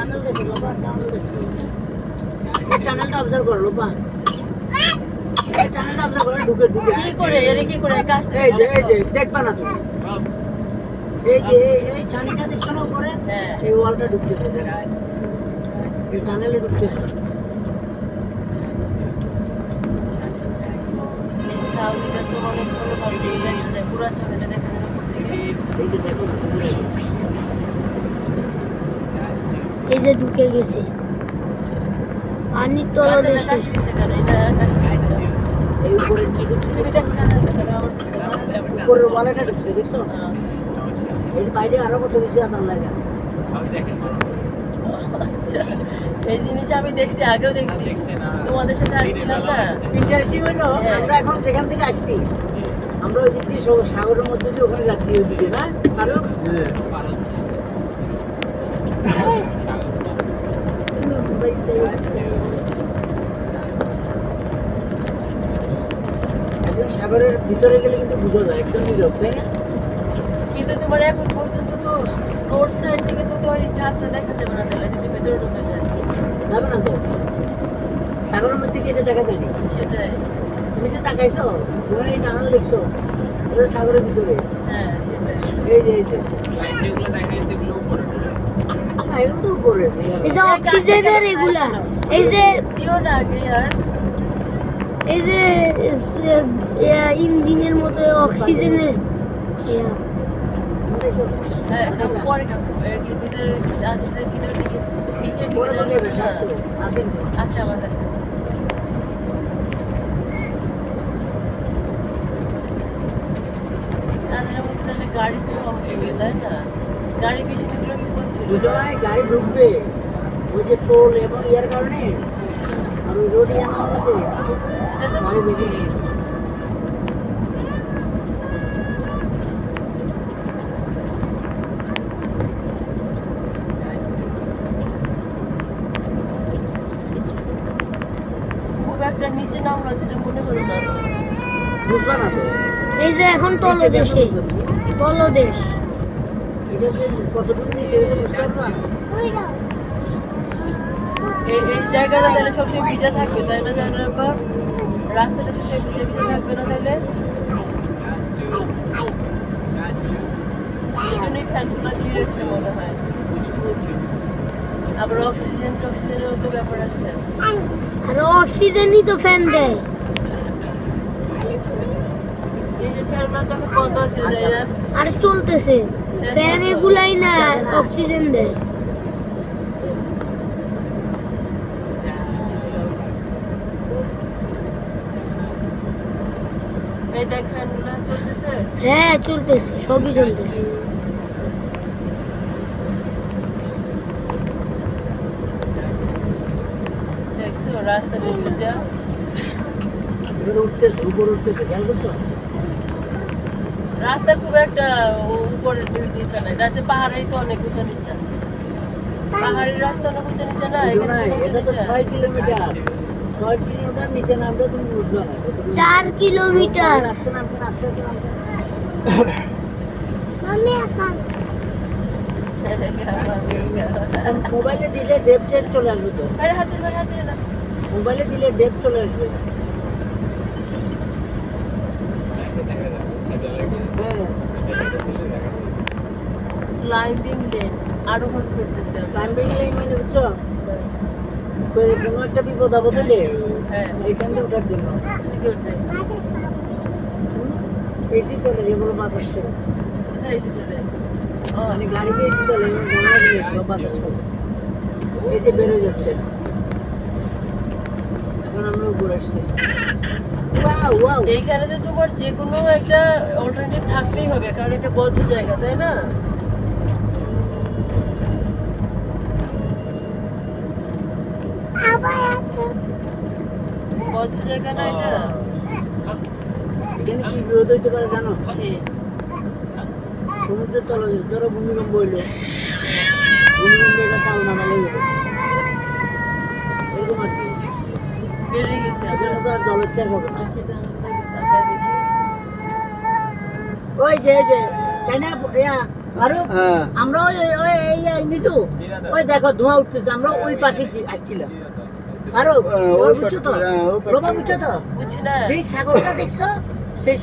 Tunnel দেখো Lopa tunnel দেখো। টানেলটা observe করো লোপা। টানেলটা অবজার্ভ করো ঢুকে ঢুকে। কি করে? এর কি করে? কাজ এই যে এই যে দেখবা না তুমি এই যে এই- এই ছানিটা দেখছ না উপরে? হ্যাঁ। এই ওয়ালটা ঢুকতেছে এই টানেলে ঢুকতেছে। ছাউনিটা তো অনেক দেখা যায়। পুরো ছাউনিটা দেখা যায় এই যে দেখো। এই যে ঢুকে গেছে। পানির আচ্ছা, ঢুকছে দেখছ? হ্যাঁ। বাইরে আরও কত কিছু আদান লাগে আচ্ছা এই জিনিস আমি দেখছি আগেও দেখছি। তোমাদের সাথে আসছিলাম না ইন্টারেস্টিং হলো। আমরা এখন যেখান থেকে আসছি। আমরা ওই দিক দিয়ে সাগরের মধ্যে দিয়ে ওখানে যাচ্ছি ওই দিকে না? কারও একদম সাগরের ভিতরে গেলে কিন্তু বোঝা যায় একদম নীরব তাই না? কিন্তু তোমার এখন পর্যন্ত তো রোড সাইড থেকে তো তোমার এই ছাদটা দেখা যাবে না তাহলে যদি ভেতরে ঢুকে যায়। যাবে না তো? সাগরের মধ্যে কি এটা দেখা যায়নি? সেটাই। তুমি যে তাকাইছো ওখানে এই টানাল দেখছ ওটা সাগরের ভিতরে। হ্যাঁ সেটাই। এই যে এই যে। না, এগুলো উপরে এই যে অক্সিজেনের এগুলা এই যে এই যে ইঞ্জিনের মতো অক্সিজেনের? হ্যাঁ নেবে হ্যাঁ, আছে আমার কাছে আছে গাড়ি তো তাই না? গাড়ি বেশি ঢুকলে বিপদ ছিল ভাই গাড়ি ঢুকবে। ওই যে টোল এবং ইয়ার কারণে আর ওই রোড ইয়ার মধ্যে সেটা তো বলছি। খুব একটা নিচে নামলো যেটা মনে হলো না। বুঝবা না তো? এই যে এখন তলদেশে। তলদেশ। এই জায়গাটা তাহলে সবসময় ভিজা থাকবে তাই না জানার পর রাস্তাটা সবসময় ভিজে ভিজে থাকবে না তাহলে? এই জন্যই ফ্যানগুলো দিয়ে রাখছে মনে হয়। আবার অক্সিজেন টক্সিজেনেরও তো ব্যাপার আছে। আর অক্সিজেনই তো ফ্যান দেয়। এই যে ফ্যানগুলো তখন বন্ধ আর চলতেছে। ফ্যান এগুলাই না অক্সিজেন দেয়। চলতেছে? হ্যাঁ চলতেছে সবই চলতেছে। দেখছ রাস্তা উঠতেছে উপরে উঠতেছে খেয়াল করছ? রাস্তা খুব একটা উপরে দিচ্ছে না। গাছে পাহাড়েই তো অনেক উঁচা নিচা। পাহাড়ের রাস্তা অনেক উঁচা নিচা না এখানে নিচা। ছয় কিলোমিটার। ছয় কিলোমিটার নিচে নামবে তুমি বুঝবে না চার কিলোমিটার। আস্তে নামছে আস্তে আস্তে নামছে। মোবাইলে দিলে ডেপ টেপ চলে আসবে তো। মোবাইলে দিলে ডেপ চলে আসবে হ্যাঁ ক্লাইম্বিং লেন আরোহণ করতেছে। ক্লাইম্বিং লাইন মানে তো কোনো একটা বিপদ আপদ হলে হ্যাঁ থেকে ওঠার জন্য। এসি চলে যেগুলো বাতাস করে কোথায় এসে চলে? মানে গাড়িতে এসি চলে বাতাস করে এই যে বেরোয় যাচ্ছে। এখন আমরা উপরে আসছি। এইখানে তো তোমার যে কোনো একটা অল্টারনেটিভ থাকতেই হবে কারণ এটা বদ্ধ জায়গা তাই না? বদ্ধ জায়গা না এটা। এখানে কি বিরোধ হইতে পারে জানো? সমুদ্রের তলে ধরো ভূমিকম্প হইল। ভূমিকম্পে এটা তাল নামালে গেলো এরকম আর কি। বেরিয়ে গেছে। এখানে তো আর হবে না। ওই যে যে তাই না ফারুক? হ্যাঁ। আমরা ওই ওই- এই নিতু ওই দেখো ধোঁয়া উঠতেছে। আমরা ওই পাশে যে আসছিলাম। ফারুক বুঝছ তো বুঝছ তো সেই সাগরটা দেখছ সেই